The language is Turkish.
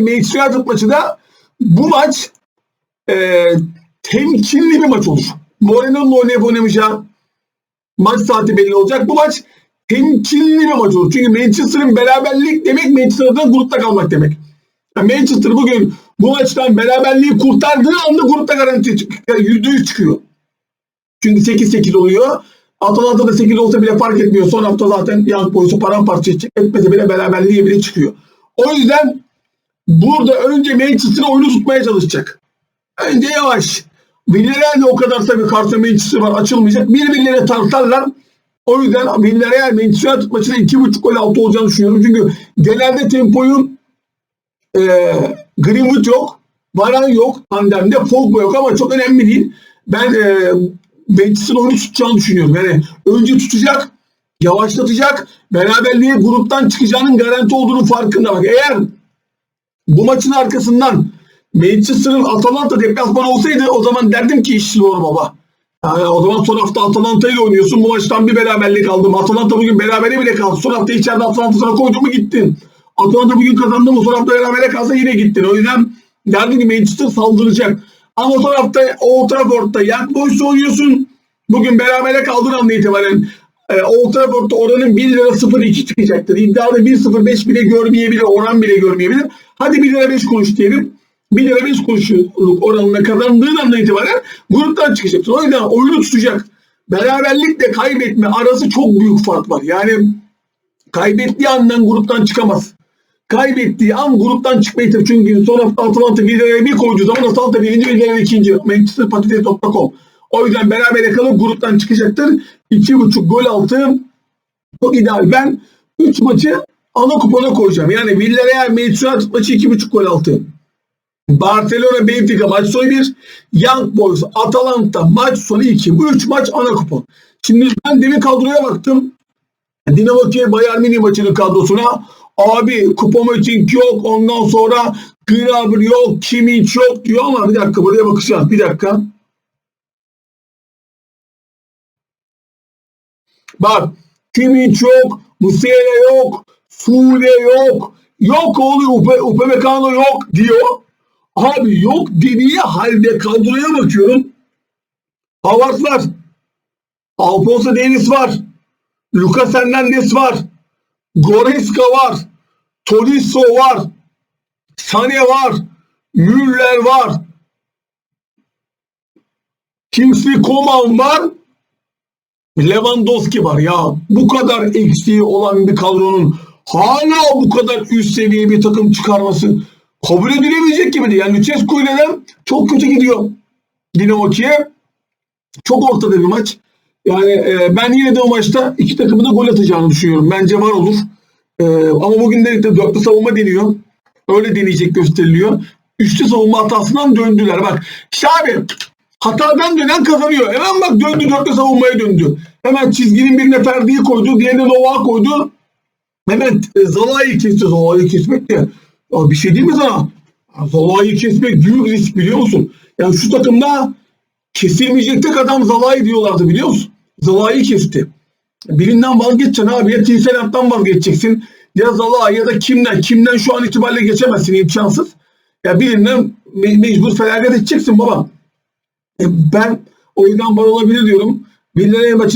Manchester United maçı da bu maç e, temkinli bir maç olur. Moreno'nun oynayıp oynamayacağı maç saati belli olacak. Bu maç temkinli bir maç olur. Çünkü Manchester'ın beraberlik demek Manchester'da grupta kalmak demek. Yani Manchester bugün bu maçtan beraberliği kurtardığı anda grupta garanti çık- %100 çıkıyor. Çünkü 8-8 oluyor. Atalanta da 8 olsa bile fark etmiyor. Son hafta zaten Young Boys'u paramparça edecek. Etmese bile beraberliğe bile çıkıyor. O yüzden burada önce Manchester oyunu tutmaya çalışacak. Önce yavaş. Villarreal de o kadar tabii karşı Manchester var açılmayacak. Birbirlerine tartarlar. O yüzden Villarreal Manchester United maçında 2.5 gol altı olacağını düşünüyorum. Çünkü genelde tempoyu e, Greenwood yok. Varan yok. Tandemde Pogba yok ama çok önemli değil. Ben e, Manchester oyunu tutacağını düşünüyorum. Yani önce tutacak, yavaşlatacak, beraberliğe gruptan çıkacağının garanti olduğunu farkında bak. Eğer bu maçın arkasından Manchester'ın Atalanta deplasmanı olsaydı o zaman derdim ki iş zor baba. Yani o zaman son hafta Atalanta ile oynuyorsun. Bu maçtan bir beraberlik aldım. Atalanta bugün berabere bile kaldı. Son hafta içeride Atalanta sana koydu mu gittin. Atalanta bugün kazandı mı son hafta berabere kalsa yine gittin. O yüzden derdim ki Manchester saldıracak. Ama son hafta Old Trafford'da Young Boys oynuyorsun. Bugün berabere kaldığın anda itibaren e, Old Trafford'da oranın 1 lira 0.2 çıkacaktır. İddiada 1.05 bile görmeyebilir, oran bile görmeyebilir. Hadi 1 lira 5 kuruş diyelim. 1 lira 5 kuruşluk oranına kazandığın andan itibaren gruptan çıkacaksın. O yüzden oyunu tutacak. Beraberlikle kaybetme arası çok büyük fark var. Yani kaybettiği andan gruptan çıkamaz. Kaybettiği an gruptan çıkmayı tabii. Çünkü son hafta Atalanta 1 liraya bir koyduğu zaman Atalanta birinci, Villarreal ikinci. Manchester Patates.com. O yüzden berabere kalıp gruptan çıkacaktır. 2.5 gol altı çok ideal. Ben 3 maçı ana kupona koyacağım. Yani Villarreal Manchester maçı 2.5 gol altı. Barcelona Benfica maç sonu 1. Young Boys Atalanta maç sonu 2. Bu 3 maç ana kupon. Şimdi ben demin kadroya baktım. Dinamo Kiev Bayern Münih maçının kadrosuna. Abi Kupomoting yok. Ondan sonra Gnabry yok. Kimmich yok diyor ama bir dakika buraya bakacağız. Bir dakika. Bak Kimmich yok. Musiala yok. Sule yok. Yok oluyor. Upe, Upamecano yok diyor. Abi yok dediği halde kadroya bakıyorum. Havard var. Alfonso Davies var. Lucas Hernandez var. Goreska var. Tolisso var. Sane var. Müller var. Kingsley Coman var. Lewandowski var ya. Bu kadar eksiği olan bir kadronun hala bu kadar üst seviye bir takım çıkarması kabul edilemeyecek gibi değil. Yani Lucescu ile de çok kötü gidiyor. Dinamo Kiev. Çok ortada bir maç. Yani e, ben yine de o maçta iki takımın da gol atacağını düşünüyorum. Bence var olur. E, ama bugün de dörtlü savunma deniyor. Öyle deneyecek gösteriliyor. Üçlü savunma hatasından döndüler. Bak işte abi hatadan dönen kazanıyor. Hemen bak döndü dörtlü savunmaya döndü. Hemen çizginin birine Ferdi'yi koydu. Diğerine Novak'ı koydu. Hemen e, Zalai'yi kesti. Zalai'yi kesmek de ya bir şey değil mi sana? Zalai'yi kesmek büyük risk biliyor musun? Yani şu takımda kesilmeyecek tek adam Zalai diyorlardı biliyor musun? Zalai'yi kesti. Birinden vazgeçeceksin abi. Ya Tinselat'tan vazgeçeceksin. Ya Zalai ya da kimden? Kimden şu an itibariyle geçemezsin imkansız. Ya birinden me- mecbur feragat edeceksin baba. E, ben o yüzden var olabilir diyorum. Villarreal maçı